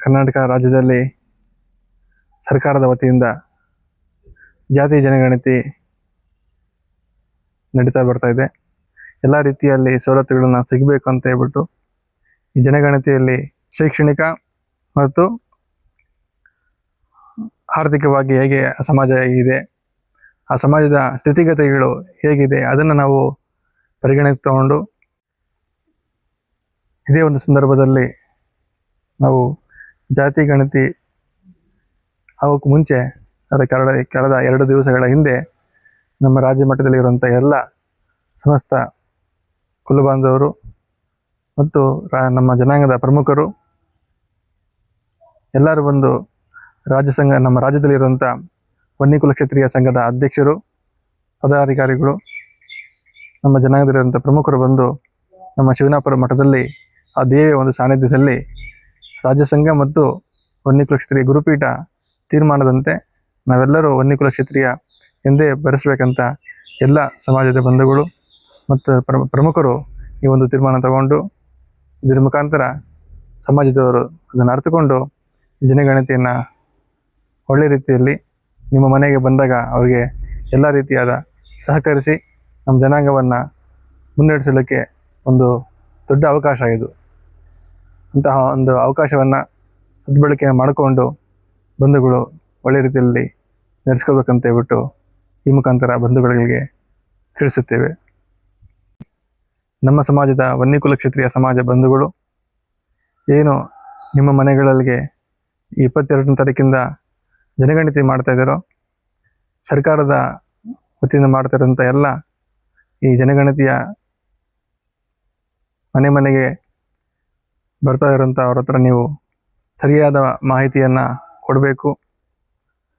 ಕರ್ನಾಟಕ ರಾಜ್ಯದಲ್ಲಿ ಸರ್ಕಾರದ ವತಿಯಿಂದ ಜಾತಿ ಜನಗಣತಿ ನಡೀತಾ ಬರ್ತಾ ಇದೆ. ಎಲ್ಲ ರೀತಿಯಲ್ಲಿ ಸವಲತ್ತುಗಳನ್ನು ಸಿಗಬೇಕು ಅಂತ ಹೇಳ್ಬಿಟ್ಟು ಈ ಜನಗಣತಿಯಲ್ಲಿ ಶೈಕ್ಷಣಿಕ ಮತ್ತು ಆರ್ಥಿಕವಾಗಿ ಹೇಗೆ ಸಮಾಜ ಇದೆ ಆ ಸಮಾಜದ ಸ್ಥಿತಿಗತಿಗಳು ಹೇಗಿದೆ ಅದನ್ನು ನಾವು ಪರಿಗಣನೆಗೆ ತಗೊಂಡು ಇದೇ ಒಂದು ಸಂದರ್ಭದಲ್ಲಿ ನಾವು ಜಾತಿ, ಗಣತಿ ಆಗೋಕ್ಕೂ ಮುಂಚೆ ಅದರ ಕಳೆದ ಕಳೆದ ಎರಡು ದಿವಸಗಳ ಹಿಂದೆ ನಮ್ಮ ರಾಜ್ಯ ಮಟ್ಟದಲ್ಲಿರುವಂಥ ಎಲ್ಲ ಸಮಸ್ತ ಕುಲಬಾಂಧವರು ಮತ್ತು ರಾ- ನಮ್ಮ ಜನಾಂಗದ ಪ್ರಮುಖರು ಎಲ್ಲರೂ ಬಂದು ರಾಜ್ಯ ಸಂಘ, ನಮ್ಮ ರಾಜ್ಯದಲ್ಲಿರುವಂಥ ವನ್ಯಕುಲ ಕ್ಷತ್ರಿಯ ಸಂಘದ ಅಧ್ಯಕ್ಷರು, ಪದಾಧಿಕಾರಿಗಳು, ನಮ್ಮ ಜನಾಂಗದಲ್ಲಿರುವಂಥ ಪ್ರಮುಖರು ಬಂದು ನಮ್ಮ ಶಿವನಾಪುರ ಮಠದಲ್ಲಿ ಆ ದೇವಿಯ ಒಂದು ಸಾನ್ನಿಧ್ಯದಲ್ಲಿ ರಾಜ್ಯ ಸಂಘ ಮತ್ತು ವನ್ಯಕುಲ ಗುರುಪೀಠ ತೀರ್ಮಾನದಂತೆ ನಾವೆಲ್ಲರೂ ವನ್ಯಕುಲ ಕ್ಷತ್ರಿಯ ಎಂದೇ ಬರೆಸಬೇಕಂತ ಎಲ್ಲ ಸಮಾಜದ ಬಂಧುಗಳು ಮತ್ತು ಪ್ರ- ಪ್ರಮುಖರು ಈ ಒಂದು ತೀರ್ಮಾನ ತಗೊಂಡು ಇದರ ಮುಖಾಂತರ ಸಮಾಜದವರು ಅದನ್ನು ಅರ್ಥಕೊಂಡು ಜನಗಣತಿಯನ್ನು ಒಳ್ಳೆ ರೀತಿಯಲ್ಲಿ ನಿಮ್ಮ ಮನೆಗೆ ಬಂದಾಗ ಅವರಿಗೆ ಎಲ್ಲ ರೀತಿಯಾದ ಸಹಕರಿಸಿ ನಮ್ಮ ಜನಾಂಗವನ್ನು ಮುನ್ನಡೆಸಲಿಕ್ಕೆ ಒಂದು ದೊಡ್ಡ ಅವಕಾಶ ಇದು. ಅಂತಹ ಒಂದು ಅವಕಾಶವನ್ನು ಸದ್ಬಳಕೆ ಮಾಡಿಕೊಂಡು ಬಂಧುಗಳು ಒಳ್ಳೆ ರೀತಿಯಲ್ಲಿ ನಡೆಸ್ಕೋಬೇಕಂತ ಹೇಳ್ಬಿಟ್ಟು ಈ ಮುಖಾಂತರ ಬಂಧುಗಳಿಗೆ ತಿಳಿಸುತ್ತೇವೆ. ನಮ್ಮ ಸಮಾಜದ ವನ್ಯಕುಲ ಕ್ಷತ್ರಿಯ ಸಮಾಜ ಬಂಧುಗಳು, ಏನು ನಿಮ್ಮ ಮನೆಗಳಿಗೆ ಇಪ್ಪತ್ತೆರಡನೇ ತಾರೀಕಿಂದ ಜನಗಣತಿ ಮಾಡ್ತಾ ಇದ್ದಾರೋ, ಸರ್ಕಾರದ ವತಿಯಿಂದ ಮಾಡ್ತಾ ಇರೋಂಥ ಎಲ್ಲ ಈ ಜನಗಣತಿಯ ಮನೆ ಮನೆಗೆ ಬರ್ತಾ ಇರೋಂಥ ಅವ್ರ ಹತ್ರ ನೀವು ಸರಿಯಾದ ಮಾಹಿತಿಯನ್ನು ಕೊಡಬೇಕು.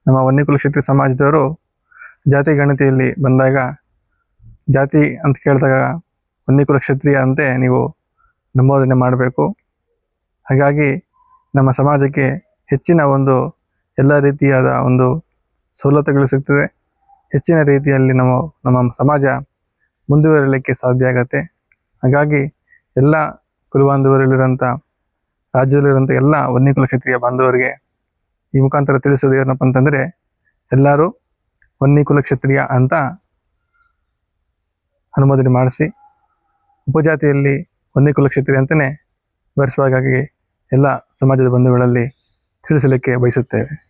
ನಮ್ಮ ವನ್ಯಕುಲ ಕ್ಷೇತ್ರ ಸಮಾಜದವರು ಜಾತಿ ಗಣತಿಯಲ್ಲಿ ಬಂದಾಗ, ಜಾತಿ ಅಂತ ಕೇಳಿದಾಗ ವನ್ಯಕುಲ ಕ್ಷತ್ರಿಯ ಅಂತೆ ನೀವು ನಮೋದನೆ ಮಾಡಬೇಕು. ಹಾಗಾಗಿ ನಮ್ಮ ಸಮಾಜಕ್ಕೆ ಹೆಚ್ಚಿನ ಒಂದು ಎಲ್ಲ ರೀತಿಯಾದ ಒಂದು ಸವಲತ್ತುಗಳು ಸಿಗ್ತದೆ. ಹೆಚ್ಚಿನ ರೀತಿಯಲ್ಲಿ ನಮ್ಮ ನಮ್ಮ ಸಮಾಜ ಮುಂದುವರಿಲಿಕ್ಕೆ ಸಾಧ್ಯ ಆಗತ್ತೆ. ಹಾಗಾಗಿ ಎಲ್ಲ ಕುಲಬಾಂಧವರಲ್ಲಿರುವಂಥ, ರಾಜ್ಯದಲ್ಲಿರುವಂಥ ಎಲ್ಲ ವನ್ಯಕುಲ ಕ್ಷೇತ್ರೀಯ ಬಾಂಧವರಿಗೆ ಈ ಮುಖಾಂತರ ತಿಳಿಸೋದು ಏನಪ್ಪ ಅಂತಂದರೆ, ಎಲ್ಲರೂ ವನ್ಯಕುಲ ಕ್ಷತ್ರಿಯ ಅಂತ ಅನುಮೋದನೆ ಮಾಡಿಸಿ, ಉಪಜಾತಿಯಲ್ಲಿ ವನ್ಯಕುಲ ಕ್ಷತ್ರಿಯ ಅಂತಲೇ ಬರೆಸುವಾಗಾಗಿ ಎಲ್ಲ ಸಮಾಜದ ಬಂಧುಗಳಲ್ಲಿ ತಿಳಿಸಲಿಕ್ಕೆ ಬಯಸುತ್ತೇವೆ.